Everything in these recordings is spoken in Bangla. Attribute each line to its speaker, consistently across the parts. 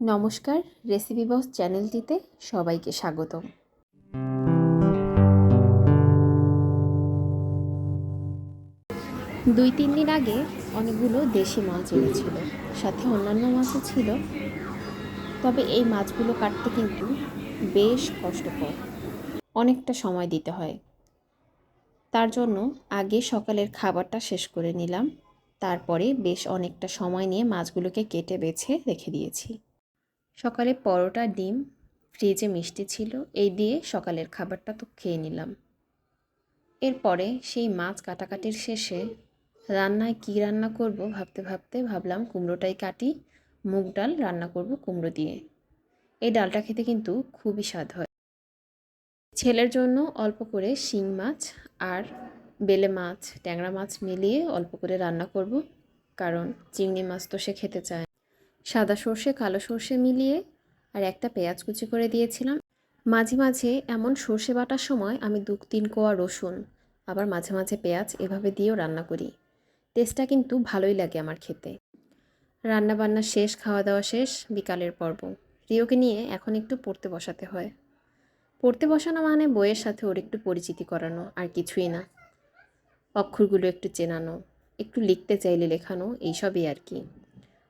Speaker 1: নমস্কার রেসিপি বক্স চ্যানেলটিতে সবাইকে স্বাগতম। দুই তিন দিন আগে অনেকগুলো দেশি মাছ এনেছিল, সাথে অন্যান্য মাছও ছিল। তবে এই মাছগুলো কাটতে কিন্তু বেশ কষ্টকর, অনেকটা সময় দিতে হয়। তার জন্য আগে সকালের খাবারটা শেষ করে নিলাম, তারপরে বেশ অনেকটা সময় নিয়ে মাছগুলোকে কেটে বেছে রেখে দিয়েছি। সকালে পরোটা, ডিম, ফ্রিজে মিষ্টি ছিল, এই দিয়ে সকালের খাবারটা তো খেয়ে নিলাম। এরপরে সেই মাছ কাটাকাটির শেষে রান্নায় কী রান্না করব ভাবতে ভাবতে ভাবলাম কুমড়োটাই কাটি, মুগ ডাল রান্না করব কুমড়ো দিয়ে। এই ডালটা খেতে কিন্তু খুবই স্বাদ হয়। ছেলের জন্য অল্প করে শিং মাছ আর বেলে মাছ, ট্যাংরা মাছ মিলিয়ে অল্প করে রান্না করব, কারণ চিংড়ি মাছ তো সে খেতে চায় সাদা সর্ষে, কালো সর্ষে মিলিয়ে আর একটা পেঁয়াজ কুচি করে দিয়েছিলাম। মাঝে মাঝে এমন সর্ষে বাটার সময় আমি দু তিন কোয়া রসুন, আবার মাঝে মাঝে পেঁয়াজ এভাবে দিয়েও রান্না করি। টেস্টটা কিন্তু ভালোই লাগে আমার খেতে। রান্না বান্না শেষ খাওয়া দাওয়া শেষ, বিকালের পর্ব। রিওকে নিয়ে এখন একটু পড়তে বসাতে হয়। পড়তে বসানো মানে বইয়ের সাথে ওর একটু পরিচিতি করানো, আর কিছুই না। অক্ষরগুলো একটু চেনানো, একটু লিখতে চাইলে লেখানো, এইসবই আর কি।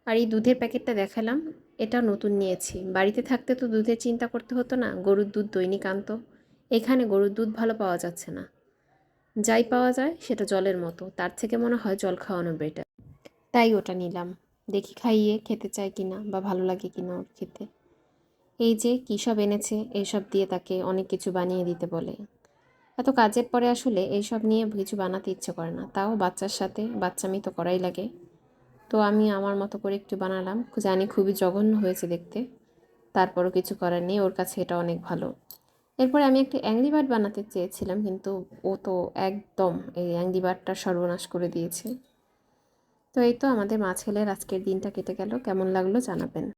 Speaker 1: আর এই দুধের প্যাকেটটা দেখালাম, এটা নতুন নিয়েছি। বাড়িতে থাকতে তো দুধের চিন্তা করতে হতো না, গরুর দুধ দৈনিক আনতো। এখানে গরুর দুধ ভালো পাওয়া যাচ্ছে না। যাই পাওয়া যায়, সেটা জলের মতো। তার থেকে মনে হয় জল খাওয়ানো বেটার তাই ওটা নিলাম। দেখি খাইয়ে খেতে চায় কিনা বা ভালো লাগে কিনা ওর খেতে। এই যে কী সব এনেছে এইসব দিয়ে তাকে অনেক কিছু বানিয়ে দিতে বলে। এত কাজের পরে আসলে এইসব নিয়ে কিছু বানাতে ইচ্ছে করে না। তাও বাচ্চার সাথে, বাচ্চামি তো করাই লাগে। তো আমি আমার মতো করে একটু বানালাম। জানি খুবই জঘন্য হয়েছে দেখতে। তারপরও কিছু করার নেই, ওর কাছে এটা অনেক ভালো। এরপরে আমি একটা অ্যাংরি বার্ড বানাতে চেয়েছিলাম, কিন্তু ও তো একদম এই অ্যাংরি বার্ডটা সর্বনাশ করে দিয়েছে। তো এই তো আমাদের মা ছেলের আজকের দিনটা কেটে গেল। কেমন লাগল জানাবেন।